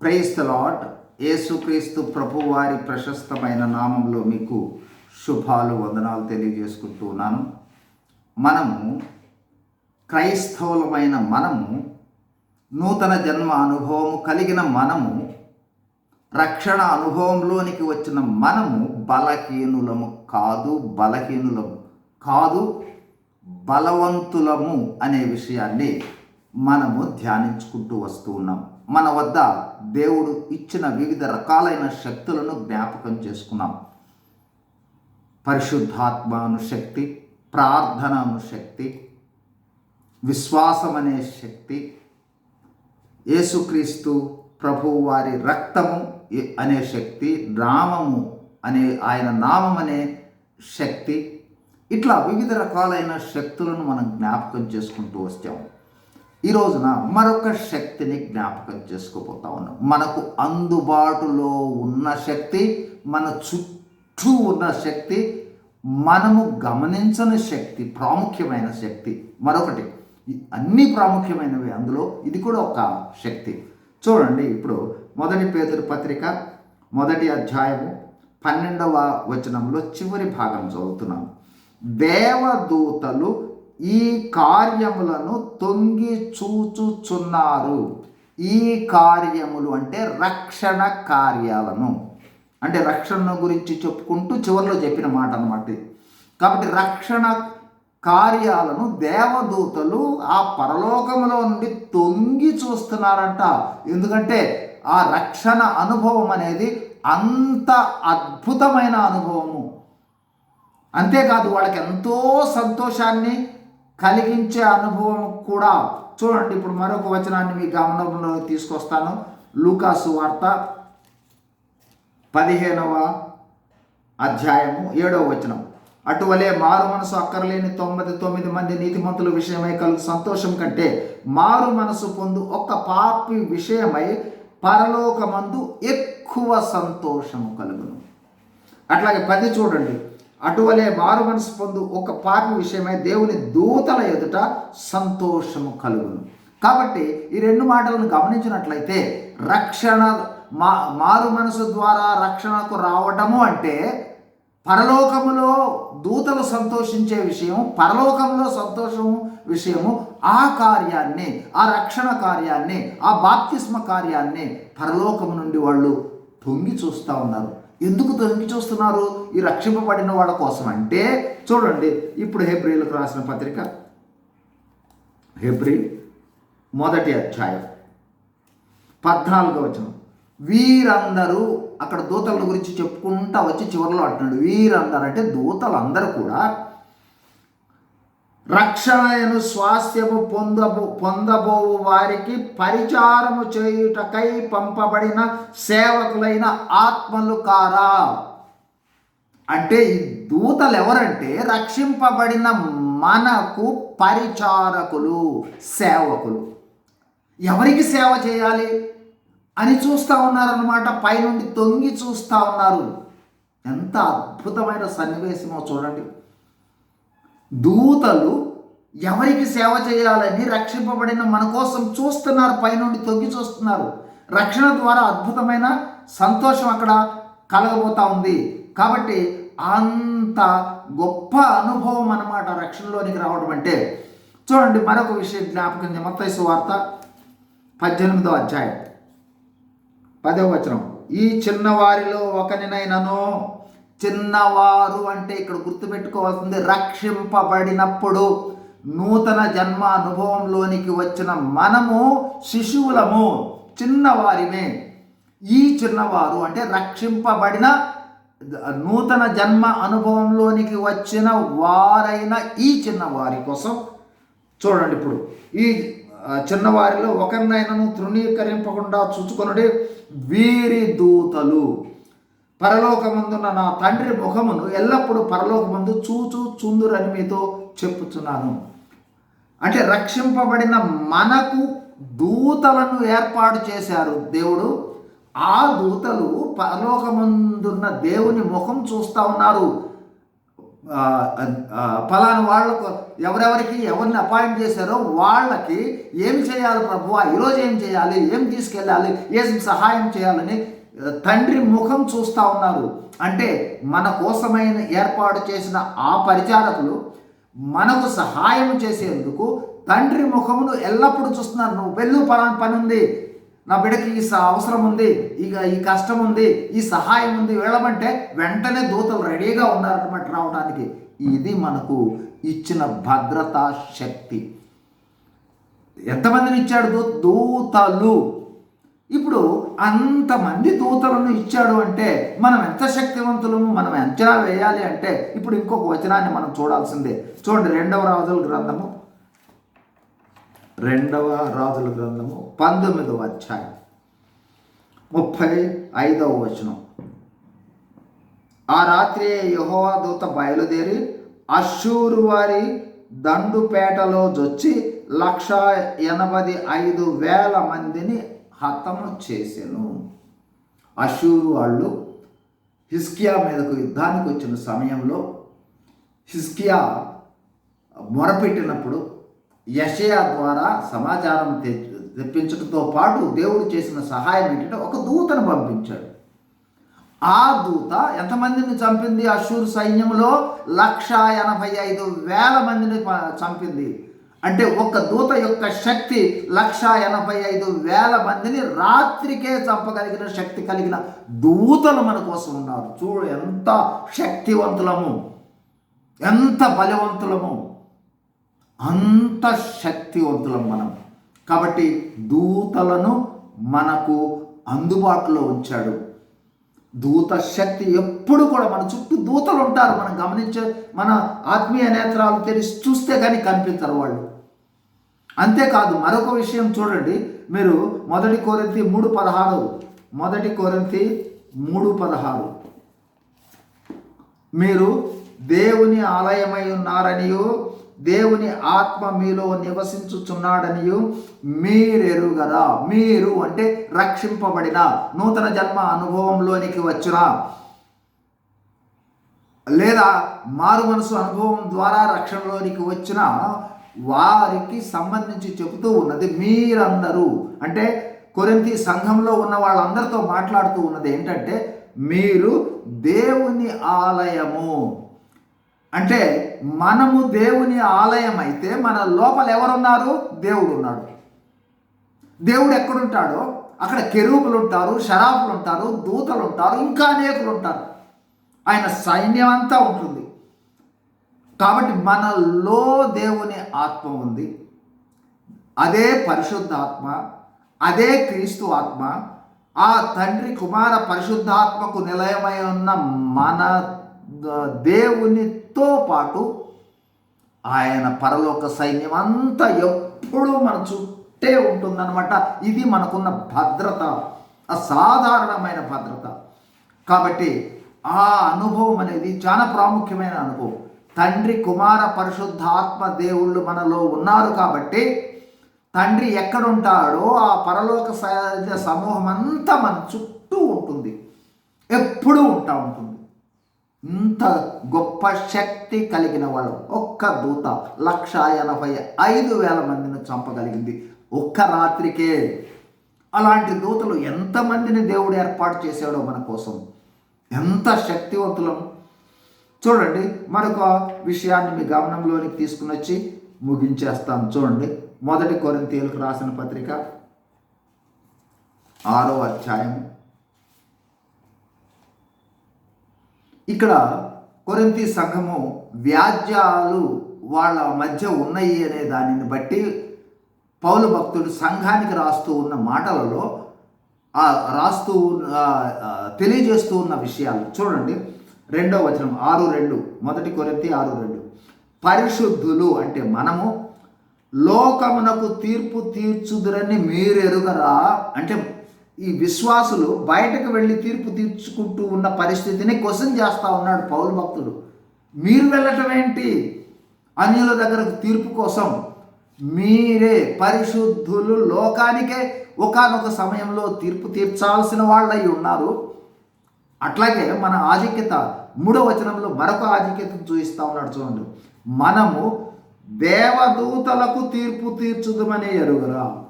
Price lord యేసుక్రీస్తు ప్రభు వారి ప్రశస్తమైన నామంలో మీకు శుభాలు వందనాలు తెలియజేసుకుంటూ ఉన్నాను మనము క్రైస్తవులమైన మనము నూతన జన్మ అనుభవము కలిగిన మనము రక్షణ అనుభవంలోనికి వచ్చిన మనము బలహీనులము కాదు బలహీనులము కాదు బలవంతులము అనే విషయాన్ని మనము ధ్యానించుకుంటూ వస్తూ ఉన్నాము మన వద్ద దేవుడు ఇచ్చిన వివిధ రకాలైన శక్తులను జ్ఞాపకం చేసుకున్నాం. పరిశుద్ధాత్మను శక్తి ప్రార్థనను శక్తి విశ్వాసం అనే శక్తి యేసుక్రీస్తు ప్రభువారి రక్తము అనే శక్తి నామము అనే ఆయన నామం అనే శక్తి ఇట్లా వివిధ రకాలైన శక్తులను మనం జ్ఞాపకం చేసుకుంటూ వచ్చాము ఈ రోజున మరొక శక్తిని జ్ఞాపకం చేసుకోబోతా ఉన్నాం. మనకు అందుబాటులో ఉన్న శక్తి మన చుట్టూ ఉన్న శక్తి మనము గమనించని శక్తి ప్రాముఖ్యమైన శక్తి మరొకటి. అన్ని ప్రాముఖ్యమైనవి అందులో ఇది కూడా ఒక శక్తి. చూడండి ఇప్పుడు మొదటి పేదరి పత్రిక మొదటి అధ్యాయము పన్నెండవ వచనంలో చివరి భాగం చదువుతున్నాను దేవదూతలు ఈ కార్యములను తొంగి చూచుచున్నారు. ఈ కార్యములు అంటే రక్షణ కార్యాలను. అంటే రక్షణ గురించి చెప్పుకుంటూ చివరిలో చెప్పిన మాట అనమాట కాబట్టి రక్షణ కార్యాలను దేవదూతలు ఆ పరలోకములో నుండి తొంగి చూస్తున్నారంట. ఎందుకంటే ఆ రక్షణ అనుభవం అనేది అంత అద్భుతమైన అనుభవము. అంతేకాదు వాళ్ళకి ఎంతో సంతోషాన్ని కలిగించే అనుభవం కూడా చూడండి. ఇప్పుడు మరొక వచనాన్ని మీ గమనంలో తీసుకొస్తాను. లూకాసు వార్త పదిహేనవ అధ్యాయము ఏడవ వచనం. అటువలే మారు మనసు అక్కరలేని తొమ్మిది తొమ్మిది మంది నీతిమంతుల విషయమై కలుగు సంతోషం కంటే మారు మనసు పొందు ఒక్క పాపి విషయమై పరలోకమందు ఎక్కువ సంతోషము కలుగును. అట్లాగే పది చూడండి. అటువలే మారు మనసు పొందు ఒక పాపి విషయమై దేవుని దూతల ఎదుట సంతోషము కలుగును. కాబట్టి ఈ రెండు మాటలను గమనించినట్లయితే రక్షణ మా మారు మనసు ద్వారా రక్షణకు రావటము అంటే పరలోకములో దూతలు సంతోషించే విషయం పరలోకంలో సంతోషము విషయము ఆ కార్యాన్ని ఆ రక్షణ కార్యాన్ని ఆ బాప్తిస్మ కార్యాన్ని పరలోకము నుండి వాళ్ళు తొంగి చూస్తూ ఉన్నారు. ఎందుకు తొంగి చూస్తున్నారు? ఈ రక్షింపబడిన వాళ్ళ కోసం అంటే చూడండి ఇప్పుడు హెబ్రిలకు రాసిన పత్రిక హెబ్రి మొదటి అధ్యాయం పద్నాలుగో వచనం. వీరందరూ అక్కడ దూతల గురించి చెప్పుకుంటా వచ్చి చివరిలో అంటున్నాడు వీరందరూ అంటే దూతలందరూ కూడా రక్షణను స్వాస్థ్యము పొందబో పొందబోవు వారికి పరిచారము చేయుటకై పంపబడిన సేవకులైన ఆత్మలు కారా. అంటే ఈ దూతలు ఎవరంటే రక్షింపబడిన మనకు పరిచారకులు సేవకులు. ఎవరికి సేవ చేయాలి? అని చూస్తూ ఉన్నారనమాట పైనుండి తొంగి చూస్తూ ఉన్నారు. ఎంత అద్భుతమైన సన్నివేశమో చూడండి. దూతలు ఎవరికి సేవ చేయాలని రక్షింపబడిన మన కోసం చూస్తున్నారు పైనుండి తొంగి చూస్తున్నారు. రక్షణ ద్వారా అద్భుతమైన సంతోషం అక్కడ కలగబోతా ఉంది. కాబట్టి అంత గొప్ప అనుభవం అన్నమాట రక్షణలోనికి రావడం అంటే. చూడండి మరొక విషయం జ్ఞాపకం మొత్తైసు వార్త పద్దెనిమిదో అధ్యాయం. పదవ వచనం. ఈ చిన్నవారిలో ఒకనినైనను చిన్నవారు అంటే ఇక్కడ గుర్తుపెట్టుకోవాల్సింది రక్షింపబడినప్పుడు నూతన జన్మ అనుభవంలోనికి వచ్చిన మనము శిశువులము చిన్నవారిమే. ఈ చిన్నవారు అంటే రక్షింపబడిన నూతన జన్మ అనుభవంలోనికి వచ్చిన వారైన ఈ చిన్నవారి కోసం చూడండి ఇప్పుడు. ఈ చిన్నవారిలో ఒకరినైనను తృణీకరింపకుండా చూచుకొనుడి వీరి దూతలు. పరలోకమందున్న నా తండ్రి ముఖమును ఎల్లప్పుడూ పరలోకమందు చూచు చుందురని మీతో చెప్పుచున్నాను. అంటే రక్షింపబడిన మనకు దూతలను ఏర్పాటు చేశారు దేవుడు. ఆ దూతలు పరలోకమందున్న దేవుని ముఖం చూస్తూ ఉన్నారు. ఆ, వాళ్ళకు ఎవరెవరికి ఎవరిని అపాయింట్ చేశారో వాళ్ళకి ఏం చేయాలి ప్రభు? ఈరోజు ఏం చేయాలి? ఏం తీసుకెళ్ళాలి? ఏం సహాయం చేయాలని తండ్రి ముఖం చూస్తూ ఉన్నారు. అంటే మన కోసమైన ఏర్పాటు చేసిన ఆ పరిచారకులు మనకు సహాయం చేసేందుకు తండ్రి ముఖమును ఎల్లప్పుడూ చూస్తున్నారు. నువ్వు వెళ్ళు పలానా పని ఉంది. నా బిడ్డకి ఈ స- అవసరం ఉంది. ఇక ఈ కష్టం ఉంది. ఈ సహాయం ఉంది. వెళ్ళమంటే వెంటనే దూతలు రెడీగా ఉన్నారన్నమాట రావడానికి. ఇది మనకు ఇచ్చిన భద్రతా శక్తి. ఎంతమందిని ఇచ్చాడు దూతలు? ఇప్పుడు అంతమంది దూతలను ఇచ్చాడు అంటే మనం ఎంత శక్తివంతులము మనం అంచనా వేయాలి అంటే ఇప్పుడు ఇంకొక వచనాన్ని మనం చూడాల్సిందే. చూడండి రెండవ రాజుల గ్రంథము. రెండవ రాజుల గ్రంథము పంతొమ్మిదవ అధ్యాయం. ముప్పై ఐదవ వచనం. ఆ రాత్రి యహోవా దూత బయలుదేరి అశ్షూరు వారి దండుపేటలో జొచ్చి లక్ష ఎనభై ఐదు వేల మందిని హతము చేసెను. అశూరు వాళ్ళు హిస్కియా మీదకు యుద్ధానికి వచ్చిన సమయంలో హిస్కియా మొరపెట్టినప్పుడు యషయా ద్వారా సమాచారం తె- తెప్పించడంతో పాటు దేవుడు చేసిన సహాయం ఏంటంటే ఒక దూతను పంపించాడు. ఆ దూత ఎంతమందిని చంపింది? అశూర్ సైన్యంలో లక్ష ఎనభై ఐదు వేల మందిని చంపింది. అంటే ఒక దూత యొక్క శక్తి లక్ష ఎనభై ఐదు వేల మందిని రాత్రికే చంపగలిగిన శక్తి కలిగిన దూతలు మన కోసం ఉన్నారు. చూడు ఎంత శక్తివంతులము. ఎంత బలవంతులము. అంత శక్తివంతులం మనం. కాబట్టి దూతలను మనకు అందుబాటులో ఉంచాడు. దూత శక్తి ఎప్పుడు కూడా మన చుట్టూ దూతలు ఉంటారు. మనం గమనించే మన ఆత్మీయ నేత్రాలు తెరిచి చూస్తే కానీ కనిపించరు వాళ్ళు. అంతేకాదు మరొక విషయం చూడండి. మీరు మొదటి కోరింతి మూడు పదహారు. మొదటి కోరింతి మూడు పదహారు. మీరు దేవుని ఆలయమై ఉన్నారనియు దేవుని ఆత్మ మీలో నివసించుచున్నాడనియు మీరెరుగరా. మీరు అంటే రక్షింపబడిన నూతన జన్మ అనుభవంలోనికి వచ్చిన లేదా మారు మనసు అనుభవం ద్వారా రక్షణలోనికి వచ్చిన వారికి సంబంధించి చెబుతూ ఉన్నది మీరందరూ. అంటే కొరింతి సంఘంలో ఉన్న వాళ్ళందరితో మాట్లాడుతూ ఉన్నది ఏంటంటే మీరు దేవుని ఆలయము. అంటే మనము దేవుని ఆలయం అయితే మన లోపల ఎవరున్నారు? దేవుడు ఉన్నాడు దేవుడు ఎక్కడుంటాడో? అక్కడ కెరూపులు ఉంటారు షరాపులు ఉంటారు దూతలు ఉంటారు ఇంకా అనేకులు ఉంటారు ఆయన సైన్యం అంతా ఉంటుంది. కాబట్టి మనలో దేవుని ఆత్మ ఉంది. అదే పరిశుద్ధ ఆత్మ అదే క్రీస్తు ఆత్మ ఆ తండ్రి కుమార పరిశుద్ధాత్మకు నిలయమై ఉన్న మన దేవునితో పాటు ఆయన పరలోక సైన్యం అంతా ఎప్పుడూ మన చుట్టే ఉంటుందన్నమాట. ఇది మనకున్న భద్రత అసాధారణమైన భద్రత. కాబట్టి ఆ అనుభవం అనేది చాలా ప్రాముఖ్యమైన అనుభవం. తండ్రి కుమార పరిశుద్ధాత్మ దేవుళ్ళు మనలో ఉన్నారు కాబట్టి తండ్రి ఎక్కడుంటాడో ఆ పరలోక సైన్య సమూహం అంతా మన చుట్టూ ఉంటుంది. ఎప్పుడూ ఉంటా ఉంటుంది. ఇంత గొప్ప శక్తి కలిగిన వాళ్ళు ఒక్క దూత లక్ష ఎనభై ఐదు వేల మందిని చంపగలిగింది ఒక్క రాత్రికే. అలాంటి దూతలు ఎంతమందిని దేవుడు ఏర్పాటు చేశాడో మన కోసం. ఎంత శక్తివంతులం. చూడండి మరొక విషయాన్ని మీ గమనంలోనికి తీసుకుని వచ్చి ముగించేస్తాను చూడండి మొదటి కొరింతీయులకు రాసిన పత్రిక ఆరో అధ్యాయం ఇక్కడ కొరింతి సంఘము వ్యాజ్యాలు వాళ్ళ మధ్య ఉన్నాయి అనే దానిని బట్టి పౌలు భక్తుడు సంఘానికి రాస్తూ ఉన్న మాటలలో రాస్తూ ఉన్న- తెలియజేస్తూ ఉన్న విషయాలు. చూడండి రెండో వచనం ఆరు రెండు. మొదటి కొరింతి ఆరు రెండు. పరిశుద్ధులు అంటే మనము లోకమునకు తీర్పు తీర్చుదురని మీరెరుగరా? అంటే ఈ విశ్వాసులు బయటకు వెళ్ళి తీర్పు తీర్చుకుంటూ ఉన్న పరిస్థితిని క్వశ్చన్ చేస్తూ ఉన్నాడు పౌరు భక్తుడు. మీరు వెళ్ళటం ఏంటి? అన్యుల దగ్గరకు తీర్పు కోసం మీరే పరిశుద్ధులు లోకానికే ఒకనొక సమయంలో తీర్పు తీర్చాల్సిన వాళ్ళై ఉన్నారు. అట్లాగే మన ఆధిక్యత మూడో వచనంలో మరొక ఆధిక్యతను చూపిస్తా ఉన్నాడు చూడండి. మనము దేవదూతలకు తీర్పు తీర్చుదమనే ఎరుగురా?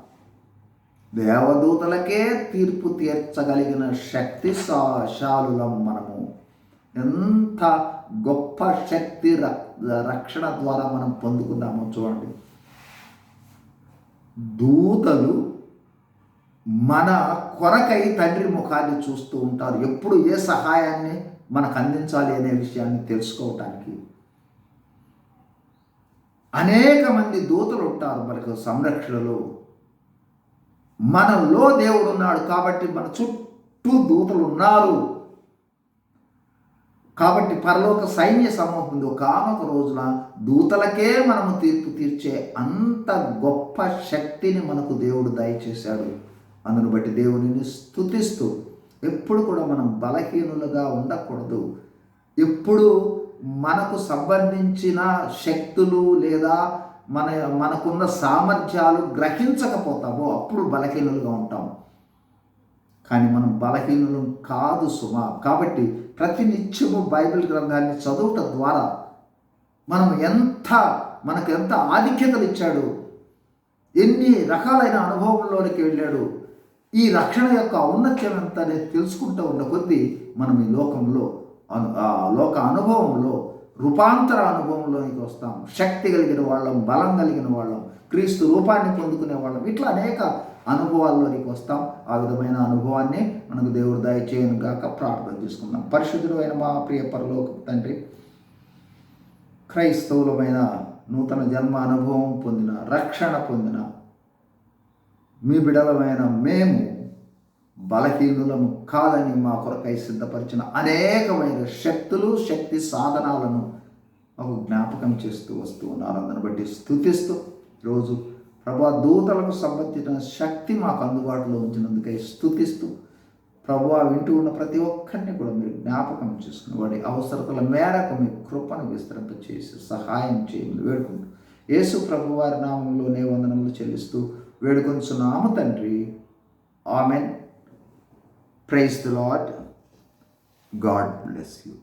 దేవదూతలకే తీర్పు తీర్చగలిగిన శక్తి శాలులం మనము. ఎంత గొప్ప శక్తి రక్షణ ద్వారా మనం పొందుకున్నామో చూడండి. దూతలు మన కొరకై తండ్రి ముఖాన్ని చూస్తూ ఉంటారు. ఎప్పుడు ఏ సహాయాన్ని మనకు అందించాలి అనే విషయాన్ని తెలుసుకోవటానికి అనేక మంది దూతలు ఉంటారు మనకు సంరక్షణలో. మనలో దేవుడు ఉన్నాడు కాబట్టి మన చుట్టూ దూతలు ఉన్నారు. కాబట్టి పరలోక సైన్య సమూహం ఉంది. ఒకనొక రోజున దూతలకే మనము తీర్పు తీర్చే అంత గొప్ప శక్తిని మనకు దేవుడు దయచేశాడు. అందును బట్టి దేవునిని స్థుతిస్తూ ఎప్పుడు కూడా మనం బలహీనులుగా ఉండకూడదు. ఎప్పుడు మనకు సంబంధించిన శక్తులు లేదా మన మనకున్న సామర్థ్యాలు గ్రహించకపోతామో అప్పుడు బలహీనులుగా ఉంటాం. కానీ మనం బలహీనులు కాదు సుమ. కాబట్టి ప్రతినిత్యము బైబిల్ గ్రంథాన్ని చదువుట ద్వారా మనం ఎంత మనకు ఎంత ఆధిక్యతలు ఇచ్చాడు ఎన్ని రకాలైన అనుభవంలోనికి వెళ్ళాడు ఈ రక్షణ యొక్క ఔన్నత్యం ఎంత అనేది తెలుసుకుంటూ ఉన్న కొద్దీ మనం ఈ లోకంలో అను లోక అనుభవంలో రూపాంతర అనుభవంలోనికి వస్తాం. శక్తి కలిగిన వాళ్ళం బలం కలిగిన వాళ్ళం క్రీస్తు రూపాన్ని పొందుకునే వాళ్ళం. ఇట్లా అనేక అనుభవాల్లోనికి వస్తాం. ఆ విధమైన అనుభవాన్ని మనకు దేవుడు దయచేయను గాక ప్రార్థన చేసుకుందాం. పరిశుద్ధుడు అయిన మా ప్రియ పరలోక తండ్రి క్రైస్తవులమైన నూతన జన్మ అనుభవం పొందిన రక్షణ పొందిన మీ బిడలమైన మేము బలహీనులము కాదని మా కొరకై సిద్ధపరిచిన అనేకమైన శక్తులు శక్తి సాధనాలను మాకు జ్ఞాపకం చేస్తూ వస్తూ ఉన్నారు. అందరిని బట్టి స్థుతిస్తూ రోజు ప్రభా దూతలకు సంబంధించిన శక్తి మాకు అందుబాటులో ఉంచినందుకై స్థుతిస్తూ ప్రభు వింటూ ఉన్న ప్రతి ఒక్కరిని కూడా మీరు జ్ఞాపకం చేసుకుని వాడి అవసరతల మేరకు మీ కృపను విస్తరింప చేసి సహాయం చేయమని వేడుకుంటూ యేసు ప్రభువారి నామంలోనే వందనములు చెల్లిస్తూ వేడుకొంచున్నాము తండ్రి amen praise the Lord God bless you